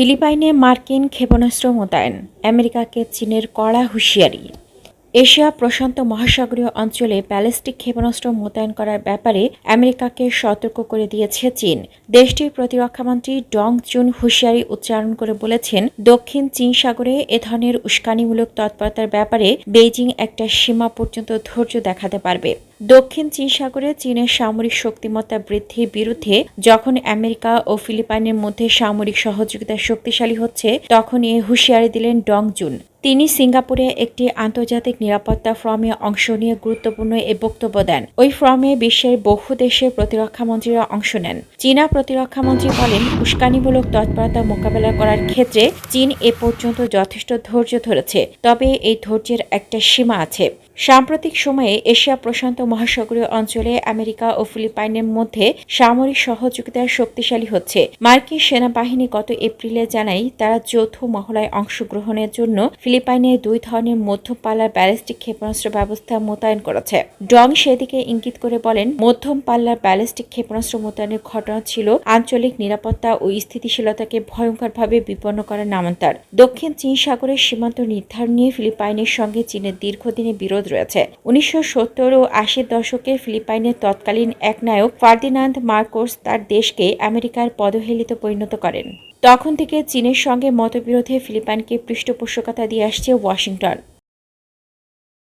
ফিলিপাইনে মার্কিন ক্ষেপণাস্ত্র মোতায়েন আমেরিকাকে চীনের কড়া হুঁশিয়ারি। এশিয়া প্রশান্ত মহাসাগরীয় অঞ্চলে ব্যালিস্টিক ক্ষেপণাস্ত্র মোতায়েন করার ব্যাপারে আমেরিকাকে সতর্ক করে দিয়েছে চীন। দেশটির প্রতিরক্ষামন্ত্রী ডং জুন হুঁশিয়ারি উচ্চারণ করে বলেছেন, দক্ষিণ চীন সাগরে এ ধরনের উস্কানিমূলক তৎপরতার ব্যাপারে বেইজিং একটা সীমা পর্যন্ত ধৈর্য দেখাতে পারবে। দক্ষিণ চীন সাগরে চীনের সামরিক শক্তিমত্তা বৃদ্ধির বিরুদ্ধে যখন আমেরিকা ও ফিলিপাইনের মধ্যে সামরিক সহযোগিতা শক্তিশালী হচ্ছে তখন এ হুঁশিয়ারি দিলেন ডং জুন তিনি সিঙ্গাপুরে একটি আন্তর্জাতিক নিরাপত্তা ফর্মে অংশ নিয়ে গুরুত্বপূর্ণ এ বক্তব্য দেন। ওই ফর্মে বিশ্বের বহু দেশের প্রতিরক্ষামন্ত্রীরা অংশ নেন। চীনা প্রতিরক্ষামন্ত্রী বলেন, উস্কানিমূলক তৎপরতা মোকাবেলা করার ক্ষেত্রে চীন এ পর্যন্ত যথেষ্ট ধৈর্য ধরেছে, তবে এই ধৈর্যের একটা সীমা আছে। সাম্প্রতিক সময়ে এশিয়া প্রশান্ত মহাসাগরীয় অঞ্চলে আমেরিকা ও ফিলিপাইনের মধ্যে সামরিক সহযোগিতা শক্তিশালী হচ্ছে। মার্কিন সেনাবাহিনী গত এপ্রিলে জানায়, তারা যৌথ মহড়ায় অংশগ্রহণের জন্য ফিলিপাইনে দুই ধরনের মধ্যম ব্যালিস্টিক ক্ষেপণাস্ত্র ব্যবস্থা মোতায়েন করেছে। ডং সেদিকে ইঙ্গিত করে বলেন মধ্যম পাল্লার ব্যালিস্টিক ক্ষেপণাস্ত্র মোতায়েনের ঘটনা ছিল আঞ্চলিক নিরাপত্তা ও স্থিতিশীলতাকে ভয়ঙ্করভাবে বিপন্ন করার নামান্তর। দক্ষিণ চীন সাগরের সীমান্ত নির্ধারণ নিয়ে ফিলিপাইনের সঙ্গে চীনের দীর্ঘদিনের বিরোধ রয়েছে। উনিশশো সত্তর ও আশির দশকে ফিলিপাইনের তৎকালীন একনায়ক ফার্দিনান্দ মার্কোস তার দেশকে আমেরিকার পদহেলিতে পরিণত করেন। তখন থেকে চীনের সঙ্গে মতবিরোধে ফিলিপাইনকে পৃষ্ঠপোষকতা দিয়ে আসছে ওয়াশিংটন